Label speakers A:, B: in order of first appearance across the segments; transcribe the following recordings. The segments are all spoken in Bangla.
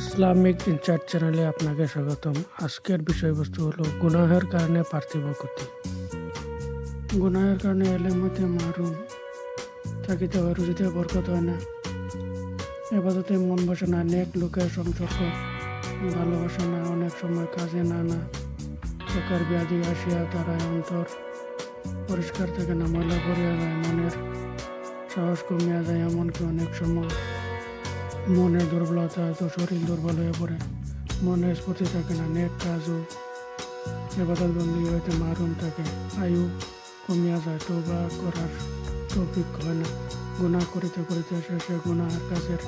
A: ইসলামিক ইনচার্জ চ্যানেলে আপনাকে স্বাগতম। আজকের বিষয়বস্তু হলো গুনাহের কারণে পার্থিব ক্ষতি গুনাহের কারণে এলের মধ্যে মারুম, থাকিতে হয় রুজিতে বরকত হয় না। এবাদতে মন বসে না, নেক লোকের সংসর্গ, ভালোবাসা না, অনেক সময় কাজে না না। চোখের ব্যাধি আসিয়া তারা অন্তর। পরিষ্কার থাকে না, ময়লা করিয়া যায়, মনের সাহস কমিয়া যায় এমনকি অনেক সময়। মনে দুর্বলতা তো শরীর দুর্বল হয়ে পড়ে। মনে স্ফূর্তি থাকে না নেক কাজও। এবাদত বন্দী হইতে মারুম থাকে। আয়ু কমিয়া যায় টোবা করার তৌফিক হয় না। গুণা করিতে করিতে শেষে গুণার কাছের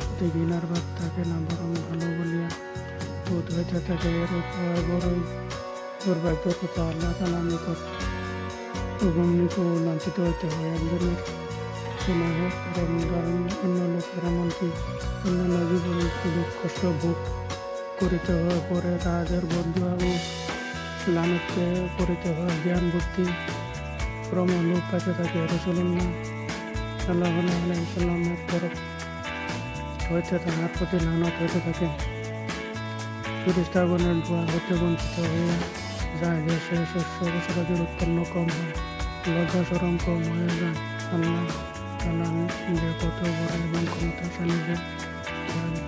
A: প্রতি ঘৃণার ভাব থাকে না, বরং ভালো বলিয়া বোধ হইতে থাকে এর উপায় বড়ই দুর্ভাগ্য কথা আল্লাহ তালা নিকট এবং নিকট লাঞ্ছিত হইতে হয়। একজনের গুণাহের কারণ কারণ অন্য লোকের এমনকি অন্যান্য জীবনে খুব কষ্ট ভোগ করিতে হয় পরে তাদের বন্ধু এবং লানতকে করিতে হয় জ্ঞান, বুদ্ধি, ক্রম লোক কাছে থাকে রসুল্লাহ সাল্লাহ আলাইসাল্লামের তরফ হইতে তাহার প্রতি লানত হইতে থাকে ফিরিস্তাগণের দোয়া হতে বঞ্চিত হয়ে যায়। যে সে শস্য বছরের উৎপন্ন কম হয়, লজ্জা সরম কম হয়ে যায়, আল্লাহ তালা যে কত বড় এবং ক্ষমতাশালী যে